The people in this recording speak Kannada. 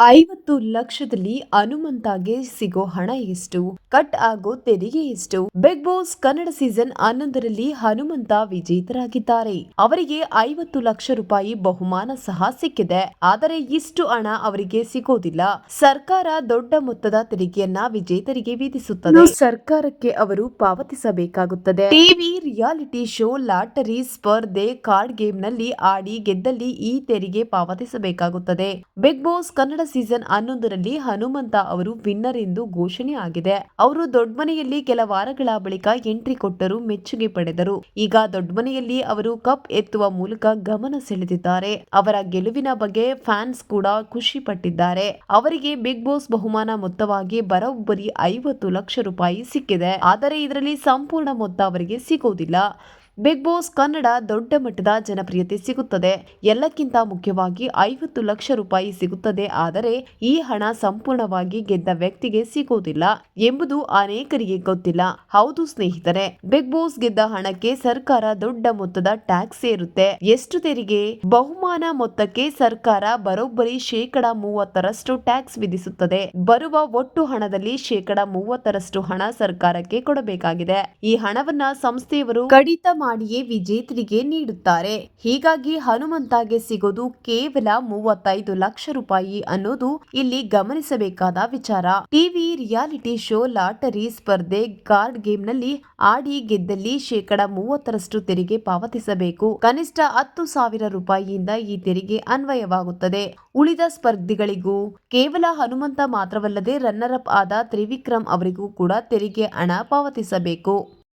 ಐವತ್ತು ಲಕ್ಷದಲ್ಲಿ ಹನುಮಂತಾಗೆ ಸಿಗೋ ಹಣ ಎಷ್ಟು? ಕಟ್ ಆಗೋ ತೆರಿಗೆ ಎಷ್ಟು? ಬಿಗ್ ಬಾಸ್ ಕನ್ನಡ ಸೀಸನ್ ಹನ್ನೊಂದರಲ್ಲಿ ಹನುಮಂತ ವಿಜೇತರಾಗಿದ್ದಾರೆ. ಅವರಿಗೆ ಐವತ್ತು ಲಕ್ಷ ರೂಪಾಯಿ ಬಹುಮಾನ ಸಹ ಸಿಕ್ಕಿದೆ. ಆದರೆ ಇಷ್ಟು ಹಣ ಅವರಿಗೆ ಸಿಗೋದಿಲ್ಲ. ಸರ್ಕಾರ ದೊಡ್ಡ ಮೊತ್ತದ ತೆರಿಗೆಯನ್ನ ವಿಜೇತರಿಗೆ ವಿಧಿಸುತ್ತದೆ. ಸರ್ಕಾರಕ್ಕೆ ಅವರು ಪಾವತಿಸಬೇಕಾಗುತ್ತದೆ. ಟಿವಿ ರಿಯಾಲಿಟಿ ಶೋ ಲಾಟರಿ ಸ್ಪರ್ಧೆ ಕಾರ್ಡ್ ಗೇಮ್ನಲ್ಲಿ ಆಡಿ ಗೆದ್ದಲ್ಲಿ ಈ ತೆರಿಗೆ ಪಾವತಿಸಬೇಕಾಗುತ್ತದೆ. ಬಿಗ್ ಬಾಸ್ ಕನ್ನಡ ಸೀಸನ್ ಹನ್ನೊಂದರಲ್ಲಿ ಹನುಮಂತ ಅವರು ವಿನ್ನರ್ ಎಂದು ಘೋಷಣೆ ಆಗಿದೆ. ಅವರು ದೊಡ್ಡಮನೆಯಲ್ಲಿ ಕೆಲ ವಾರಗಳ ಬಳಿಕ ಎಂಟ್ರಿ ಕೊಟ್ಟರು ಮೆಚ್ಚುಗೆ ಪಡೆದರು. ಈಗ ದೊಡ್ಡಮನೆಯಲ್ಲಿ ಅವರು ಕಪ್ ಎತ್ತುವ ಮೂಲಕ ಗಮನ ಸೆಳೆದಿದ್ದಾರೆ. ಅವರ ಗೆಲುವಿನ ಬಗ್ಗೆ ಫ್ಯಾನ್ಸ್ ಕೂಡ ಖುಷಿ ಪಟ್ಟಿದ್ದಾರೆ. ಅವರಿಗೆ ಬಿಗ್ ಬಾಸ್ ಬಹುಮಾನ ಮೊತ್ತವಾಗಿ ಬರೋಬ್ಬರಿ ಐವತ್ತು ಲಕ್ಷ ರೂಪಾಯಿ ಸಿಕ್ಕಿದೆ. ಆದರೆ ಇದರಲ್ಲಿ ಸಂಪೂರ್ಣ ಮೊತ್ತ ಅವರಿಗೆ ಸಿಗೋದಿಲ್ಲ. ಬಿಗ್ ಬಾಸ್ ಕನ್ನಡ ದೊಡ್ಡ ಮಟ್ಟದ ಜನಪ್ರಿಯತೆ ಸಿಗುತ್ತದೆ. ಎಲ್ಲಕ್ಕಿಂತ ಮುಖ್ಯವಾಗಿ ಐವತ್ತು ಲಕ್ಷ ರೂಪಾಯಿ ಸಿಗುತ್ತದೆ. ಆದರೆ ಈ ಹಣ ಸಂಪೂರ್ಣವಾಗಿ ಗೆದ್ದ ವ್ಯಕ್ತಿಗೆ ಸಿಗೋದಿಲ್ಲ ಎಂಬುದು ಅನೇಕರಿಗೆ ಗೊತ್ತಿಲ್ಲ. ಹೌದು ಸ್ನೇಹಿತರೆ, ಬಿಗ್ ಬಾಸ್ ಗೆದ್ದ ಹಣಕ್ಕೆ ಸರ್ಕಾರ ದೊಡ್ಡ ಮೊತ್ತದ ಟ್ಯಾಕ್ಸ್ ಸೇರುತ್ತೆ. ಎಷ್ಟು ತೆರಿಗೆ? ಬಹುಮಾನ ಮೊತ್ತಕ್ಕೆ ಸರ್ಕಾರ ಬರೋಬ್ಬರಿ ಶೇಕಡ ಮೂವತ್ತರಷ್ಟು ಟ್ಯಾಕ್ಸ್ ವಿಧಿಸುತ್ತದೆ. ಬರುವ ಒಟ್ಟು ಹಣದಲ್ಲಿ ಶೇಕಡ ಮೂವತ್ತರಷ್ಟು ಹಣ ಸರ್ಕಾರಕ್ಕೆ ಕೊಡಬೇಕಾಗಿದೆ. ಈ ಹಣವನ್ನ ಸಂಸ್ಥೆಯವರು ಕಡಿತ ಮಾಡಿಯೇ ವಿಜೇತರಿಗೆ ನೀಡುತ್ತಾರೆ. ಹೀಗಾಗಿ ಹನುಮಂತಾಗೆ ಸಿಗೋದು ಕೇವಲ ಮೂವತ್ತೈದು ಲಕ್ಷ ರೂಪಾಯಿ ಅನ್ನೋದು ಇಲ್ಲಿ ಗಮನಿಸಬೇಕಾದ ವಿಚಾರ. ಟಿವಿ, ರಿಯಾಲಿಟಿ ಶೋ, ಲಾಟರಿ ಸ್ಪರ್ಧೆ, ಕಾರ್ಡ್ ಗೇಮ್ನಲ್ಲಿ ಆಡಿ ಗೆದ್ದಲ್ಲಿ ಶೇಕಡ ಮೂವತ್ತರಷ್ಟು ತೆರಿಗೆ ಪಾವತಿಸಬೇಕು. ಕನಿಷ್ಠ ಹತ್ತು ಸಾವಿರ ರೂಪಾಯಿಯಿಂದ ಈ ತೆರಿಗೆ ಅನ್ವಯವಾಗುತ್ತದೆ. ಉಳಿದ ಸ್ಪರ್ಧಿಗಳಿಗೂ ಕೇವಲ ಹನುಮಂತ ಮಾತ್ರವಲ್ಲದೆ ರನ್ನರ್ ಅಪ್ ಆದ ತ್ರಿವಿಕ್ರಮ್ ಅವರಿಗೂ ಕೂಡ ತೆರಿಗೆ ಹಣ ಪಾವತಿಸಬೇಕು.